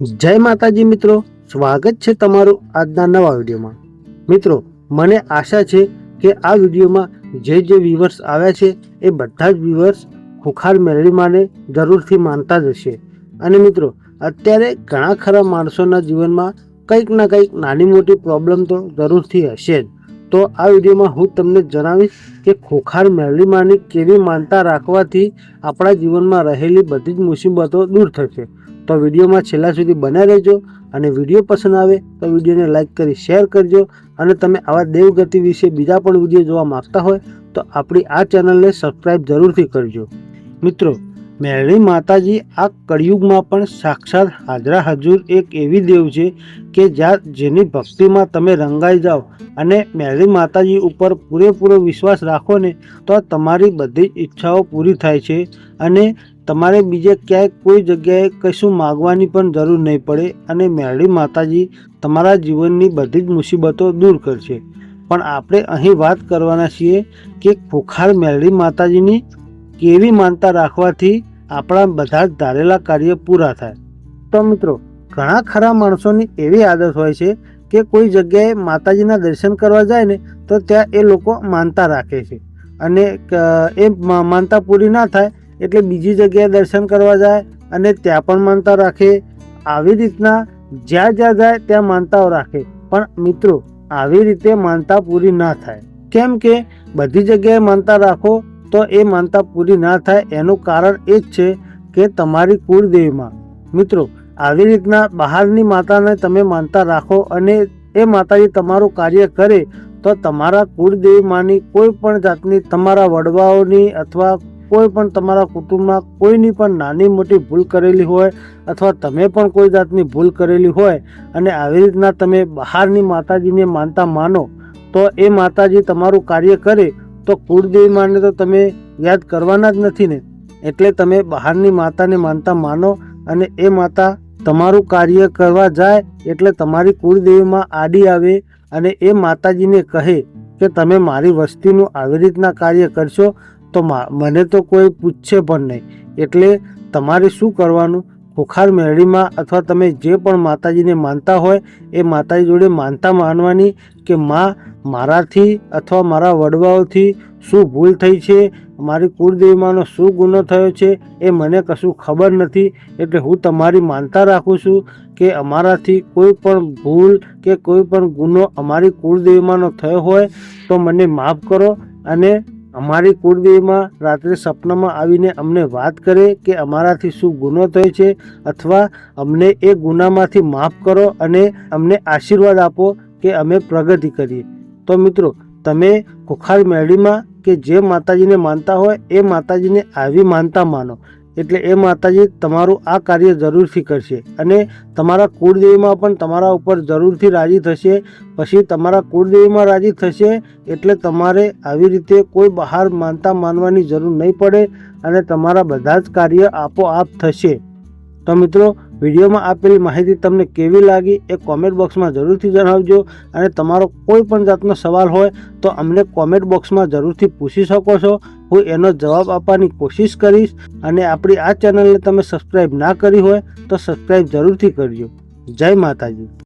જય માતાજી મિત્રો, સ્વાગત છે તમારું આજના નવા વિડીયોમાં. મિત્રો, મને આશા છે કે આ વિડીયોમાં જે જે વ્યુઅર્સ આવ્યા છે, એ બધા જ વ્યુઅર્સ ખુખાર મેળવીમાને જરૂરથી માનતા જ હશે. અને મિત્રો, અત્યારે ઘણા ખરા માણસોના જીવનમાં કંઈક ના કંઈક નાની મોટી પ્રોબ્લેમ તો જરૂરથી હશે જ. તો આ વિડીયોમાં હું તમને જણાવીશ કે ખોખાર મેળવીમાની કેવી માનતા રાખવાથી આપણા જીવનમાં રહેલી બધી જ મુસીબતો દૂર થશે. તો વિડીયોમાં છેલ્લા સુધી બન્યા રહેજો અને વીડિયો પસંદ આવે તો વિડીયોને લાઈક કરી શેર કરજો અને તમે આવા દેવગતિ વિશે બીજા પણ વીડિયો જોવા માગતા હોય તો આપણી આ ચેનલને સબસ્ક્રાઈબ જરૂરથી કરજો. મિત્રો મેરણી માતાજી આ કળિયુગમાં પણ સાક્ષાત હાજરા હજુર એક એવી દેવ છે કે જ્યાં જેની ભક્તિમાં તમે રંગાઈ જાઓ અને મેરણી માતાજી ઉપર પૂરેપૂરો વિશ્વાસ રાખો ને તો તમારી બધી ઈચ્છાઓ પૂરી થાય છે અને તમારે બીજે ક્યાંય કોઈ જગ્યાએ કશું માગવાની પણ જરૂર નહીં પડે અને મેરડી માતાજી તમારા જીવનની બધી જ મુસીબતો દૂર કરશે. પણ આપણે અહીં વાત કરવાના છીએ કે ખોખાર મેરડી માતાજીની કેવી માનતા રાખવાથી આપણા બધા ધારેલા કાર્ય પૂરા થાય. તો મિત્રો, ઘણા ખરા માણસોની એવી આદત હોય છે કે કોઈ જગ્યાએ માતાજીના દર્શન કરવા જાય ને, તો ત્યાં એ લોકો માનતા રાખે છે. અને એ માનતા પૂરી ના થાય એટલે બીજી જગ્યાએ દર્શન કરવા જાય અને ત્યાં પણ માનતા રાખે. આવી રીતના જ્યાં જ્યાં જાય ત્યાં માનતાઓ રાખે. પણ મિત્રો, આવી રીતે માનતા પૂરી ના થાય. કેમ કે બધી જગ્યાએ માનતા રાખો તો એ માનતા પૂરી ના થાય એનું કારણ એ જ છે કે તમારી કુળદેવીમાં. મિત્રો, આવી રીતના બહારની માતાને તમે માનતા રાખો અને એ માતાજી તમારું કાર્ય કરે તો તમારા કુળદેવીમાંની કોઈ પણ જાતની તમારા વડવાઓની અથવા કોઈ પણ તમારા કુટુંબમાં કોઈની પણ નાની મોટી ભૂલ કરેલી હોય અથવા તમે પણ કોઈ જાતની ભૂલ કરેલી હોય અને આવી રીતના તમે બહારની માતાજીને માનતા માનો તો એ માતાજી તમારું કાર્ય કરે તો કુળદેવી માને તો તમે યાદ કરવાના જ નથી ને. એટલે તમે બહારની માતાને માનતા માનો અને એ માતા તમારું કાર્ય કરવા જાય એટલે તમારી કુળદેવીમાં આડી આવે અને એ માતાજીને કહે કે તમે મારી વસ્તીનું આવી રીતના કાર્ય કરશો તો મને તો કોઈ પૂછશે પણ નહીં. એટલે તમારે શું કરવાનું? ખોખાર મેળીમાં અથવા તમે જે પણ માતાજીને માનતા હોય, એ માતાજી જોડે માનતા માનવાની કે માં, મારાથી અથવા મારા વડવાઓથી શું ભૂલ થઈ છે, મારી કુળદેવીમાંનો શું ગુનો થયો છે, એ મને કશું ખબર નથી. એટલે હું તમારી માનતા રાખું છું કે અમારાથી કોઈ પણ ભૂલ કે કોઈ પણ ગુનો અમારી કુળદેવીમાંનો થયો હોય, તો મને માફ કરો અને અમારી કુળદેવીમાં રાત્રે સપનામાં આવીને અમને વાત કરે કે અમારાથી શું ગુનો થયો છે અથવા અમને એ ગુનામાંથી માફ કરો અને અમને આશીર્વાદ આપો કે અમે પ્રગતિ કરીએ. તો મિત્રો, તમે ખુખાર મેળીમાં કે જે માતાજીને માનતા હોય એ માતાજીને આવી માનતા માનો. એટલે એ માતાજી તમારું આ કાર્ય જરૂરથી કરશે અને તમારા કુળદેવીમાં પણ તમારા ઉપર જરૂરથી રાજી થશે. પછી તમારા કુળદેવીમાં રાજી થશે એટલે તમારે આવી રીતે કોઈ બહાર માનતા માનવાની જરૂર નહીં પડે અને તમારા બધા જ કાર્ય આપોઆપ થશે. તો મિત્રો વિડીયોમાં આપેલી માહિતી તમને કેવી લાગી એ કોમેન્ટ બોક્સમાં જરૂરથી જણાવજો અને તમારો કોઈ પણ જાતનો સવાલ હોય તો અમને કોમેન્ટ બોક્સમાં જરૂરથી પૂછી શકો છો. હું એનો જવાબ આપવાની કોશિશ કરીશ અને આપણી આ ચેનલને તમે સબસ્ક્રાઈબ ના કરી હોય તો સબસ્ક્રાઈબ જરૂરથી કરજો. જય માતાજી.